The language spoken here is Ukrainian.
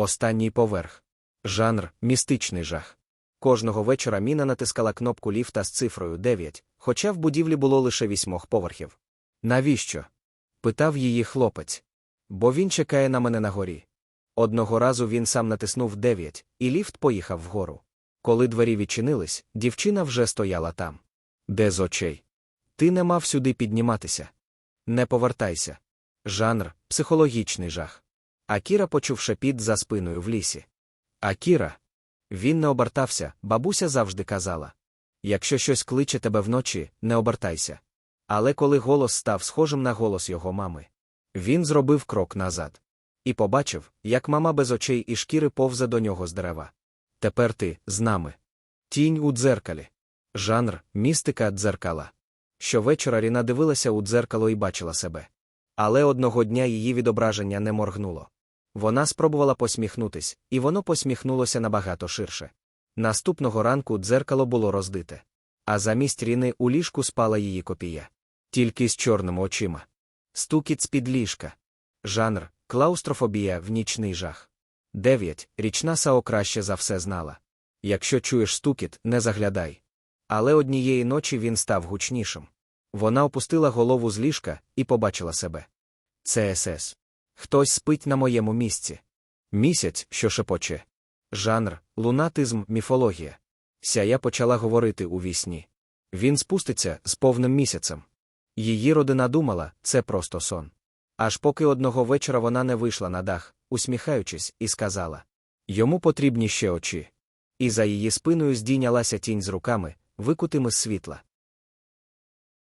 Останній поверх. Жанр містичний жах. Кожного вечора Міна натискала кнопку ліфта з цифрою 9, хоча в будівлі було лише вісьмох поверхів. Навіщо? питав її хлопець. Бо він чекає на мене на горі. Одного разу він сам натиснув 9, і ліфт поїхав вгору. Коли двері відчинились, дівчина вже стояла там. Де з очей? Ти не мав сюди підніматися. Не повертайся. Жанр психологічний жах. Акіра почув шепіт за спиною в лісі. Акіра. Він не обертався, бабуся завжди казала. Якщо щось кличе тебе вночі, не обертайся. Але коли голос став схожим на голос його мами, він зробив крок назад. І побачив, як мама без очей і шкіри повзе до нього з дерева. Тепер ти з нами. Тінь у дзеркалі. Жанр містика дзеркала. Щовечора Ріна дивилася у дзеркало і бачила себе. Але одного дня її відображення не моргнуло. Вона спробувала посміхнутись, і воно посміхнулося набагато ширше. Наступного ранку дзеркало було роздите. А замість Ріни у ліжку спала її копія. Тільки з чорними очима. Стукіт з-під ліжка. Жанр клаустрофобія в нічний жах. 9. Річна Сао краще за все знала. Якщо чуєш стукіт, не заглядай. Але однієї ночі він став гучнішим. Вона опустила голову з ліжка і побачила себе. Це СС. Хтось спить на моєму місці. Місяць, що шепоче. Жанр, лунатизм, міфологія. Сяя почала говорити у вісні. Він спуститься з повним місяцем. Її родина думала, це просто сон. Аж поки одного вечора вона не вийшла на дах, усміхаючись, і сказала йому потрібні ще очі. І за її спиною здійнялася тінь з руками, викутими з світла.